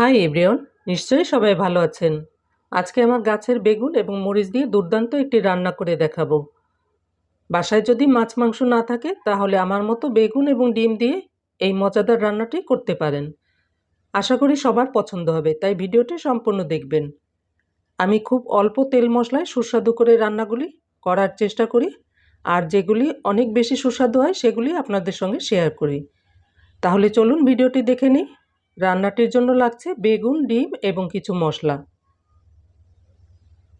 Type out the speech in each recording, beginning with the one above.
High everyone নিশ্চয়ই সবাই ভালো আছেন। আজকে আমার গাছের বেগুন এবং মরিচ দিয়ে দুর্দান্ত একটি রান্না করে দেখাবো। বাসায় যদি মাছ মাংস না থাকে, তাহলে আমার মতো বেগুন এবং ডিম দিয়ে এই মজাদার রান্নাটি করতে পারেন। আশা করি সবার পছন্দ হবে, তাই ভিডিওটি সম্পূর্ণ দেখবেন। আমি খুব অল্প তেল মশলায় সুস্বাদু করে রান্নাগুলি করার চেষ্টা করি, আর যেগুলি অনেক বেশি সুস্বাদু হয়, সেগুলি আপনাদের সঙ্গে শেয়ার করি। তাহলে চলুন ভিডিওটি দেখে নিই। রান্নাটির জন্য লাগছে বেগুন, ডিম এবং কিছু মশলা।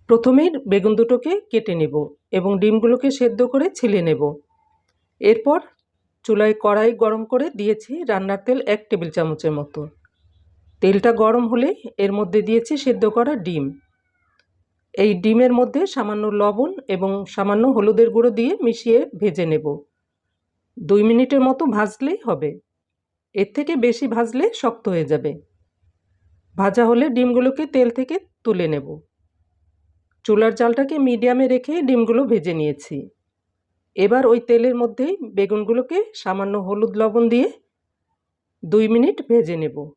প্রথমে বেগুন দুটোকে কেটে নেব এবং ডিমগুলোকে সেদ্ধ করে ছিলে নেব। এরপর চুলায় কড়াই গরম করে দিয়েছি রান্নার তেল এক টেবিল চামচের মতো। তেলটা গরম হলে এর মধ্যে দিয়েছি সেদ্ধ করা ডিম। এই ডিমের মধ্যে সামান্য লবণ এবং সামান্য হলুদের গুঁড়ো দিয়ে মিশিয়ে ভেজে নেব। দুই মিনিটের মতো ভাজলেই হবে। এর থেকে বেশি ভাজলে শক্ত হয়ে যাবে। ভাজা হলে ডিমগুলোকে তেল থেকে তুলে নেব। চুলার জালটাকে মিডিয়ামে রেখে ডিমগুলো ভেজে নিয়েছি। এবার ওই তেলের মধ্যেই বেগুনগুলোকে সামান্য হলুদ লবণ দিয়ে দুই মিনিট ভেজে নেব।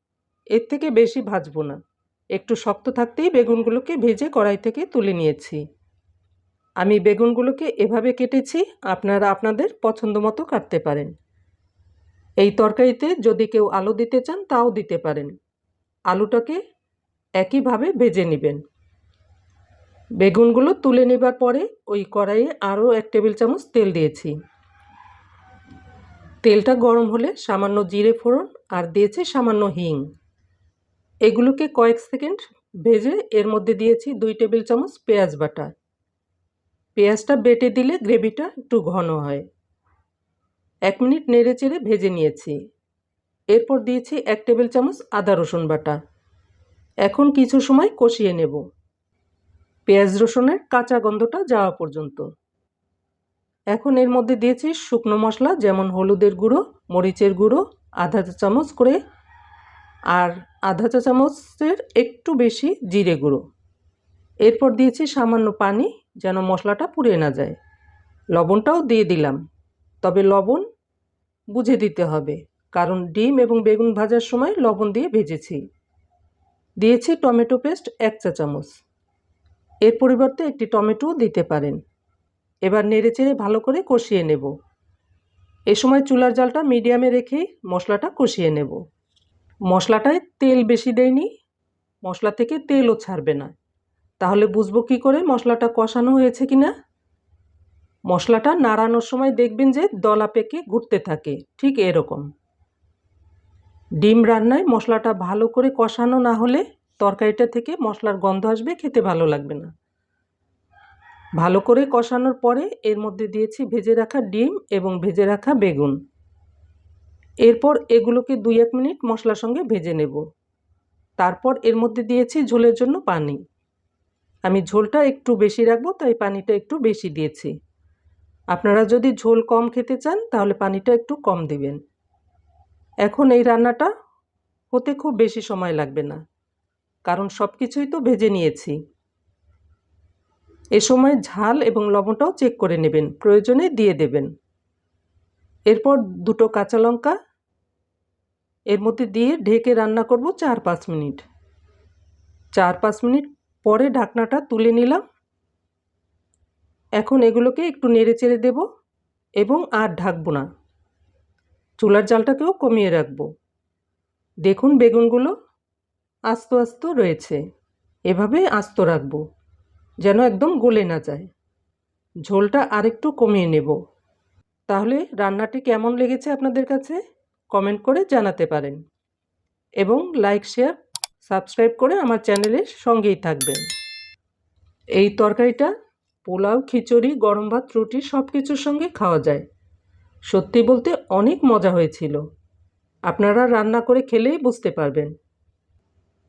এর থেকে বেশি ভাজবো না। একটু শক্ত থাকতেই বেগুনগুলোকে ভেজে কড়াই থেকে তুলে নিয়েছি। আমি বেগুনগুলোকে এভাবে কেটেছি, আপনারা আপনাদের পছন্দ মতো কাটতে পারেন। এই তরকারিতে যদি কেউ আলু দিতে চান, তাও দিতে পারেন। আলুটাকে একইভাবে ভেজে নেবেন। বেগুনগুলো তুলে নেবার পরে ওই কড়াইয়ে আরও এক টেবিল চামচ তেল দিয়েছি। তেলটা গরম হলে সামান্য জিরে ফোড়ন আর দিয়েছি সামান্য হিং। এগুলোকে কয়েক সেকেন্ড ভেজে এর মধ্যে দিয়েছি দুই টেবিল চামচ পেঁয়াজ বাটা। পেঁয়াজটা বেটে দিলে গ্রেভিটা একটু ঘন হয়। এক মিনিট নেড়ে চেড়ে ভেজে নিয়েছি। এরপর দিয়েছি এক টেবিল চামচ আদা রসুন বাটা। এখন কিছু সময় কষিয়ে নেব। পেঁয়াজ রসুনের কাঁচা গন্ধটা যাওয়া পর্যন্ত। এখন এর মধ্যে দিয়েছি শুকনো মশলা, যেমন হলুদের গুঁড়ো, মরিচের গুঁড়ো, আধা চা চামচ করে আর আধা চা চামচের একটু বেশি জিরে গুঁড়ো। এরপর দিয়েছি সামান্য পানি, যেন মশলাটা পুড়ে না যায়। লবণটাও দিয়ে দিলাম। তবে লবণ বুঝে দিতে হবে। কারণ ডিম এবং বেগুন ভাজার সময় লবণ দিয়ে ভেজেছি। দিয়েছি টমেটো পেস্ট এক চা চামচ। এর পরিবর্তে একটি টমেটো দিতে পারেন। এবার নেড়েচেড়ে ভালো করে কষিয়ে নেব। এ সময় চুলার জালটা মিডিয়ামে রেখে মশলাটা কষিয়ে নেব। মশলাটায় তেল বেশি দেয়নি মশলা থেকে তেলও ছাড়বে না। তাহলে বুঝব কী করে মশলাটা কষানো হয়েছে কি না মশলাটা নাড়ানোর সময় দেখবেন যে দলা পেকে ঘুরতে থাকে, ঠিক এরকম। ডিম রান্নায় মশলাটা ভালো করে কষানো না হলে তরকারিটা থেকে মশলার গন্ধ আসবে, খেতে ভালো লাগবে না। ভালো করে কষানোর পরে এর মধ্যে দিয়েছি ভেজে রাখা ডিম এবং ভেজে রাখা বেগুন। এরপর এগুলোকে দুই এক মিনিট মশলার সঙ্গে ভেজে নেব। তারপর এর মধ্যে দিয়েছি ঝোলের জন্য পানি। আমি ঝোলটা একটু বেশি রাখব, তাই পানিটা একটু বেশি দিয়েছি। আপনারা যদি ঝোল কম খেতে চান, তাহলে পানিটা একটু কম দিবেন। এখন এই রান্নাটা হতে খুব বেশি সময় লাগবে না, কারণ সব কিছুই তো ভেজে নিয়েছি। এ সময় ঝাল এবং লবণটাও চেক করে নেবেন, প্রয়োজনে দিয়ে দেবেন। এরপর দুটো কাঁচা লঙ্কা এর মধ্যে দিয়ে ঢেকে রান্না করব চার পাঁচ মিনিট। চার পাঁচ মিনিট পরে ঢাকনাটা তুলে নিলাম। এখন এগুলোকে একটু নেড়ে চেড়ে দেব এবং আর ঢাকবো না। চুলার জালটাকেও কমিয়ে রাখব। দেখুন বেগুনগুলো আস্ত আস্ত রয়েছে। এভাবে আস্ত রাখব যেন একদম গলে না যায়। ঝোলটা আরেকটু কমিয়ে নেব। তাহলে রান্নাটি কেমন লেগেছে আপনাদের কাছে কমেন্ট করে জানাতে পারেন এবং লাইক, শেয়ার, সাবস্ক্রাইব করে আমার চ্যানেলের সঙ্গেই থাকবেন। এই তরকারিটা পোলাও, খিচুড়ি, গরম ভাত, রুটি সব কিছুর সঙ্গে খাওয়া যায়। সত্যি বলতে অনেক মজা হয়েছিল। আপনারা রান্না করে খেলেই বুঝতে পারবেন।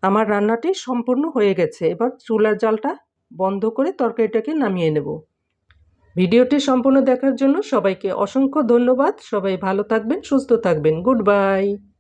আমার রান্নাটি সম্পূর্ণ হয়ে গেছে। এবার চুলার জালটা বন্ধ করে তরকারিটাকে নামিয়ে নেব। ভিডিওটি সম্পূর্ণ দেখার জন্য সবাইকে অসংখ্য ধন্যবাদ। সবাই ভালো থাকবেন, সুস্থ থাকবেন। Good bye.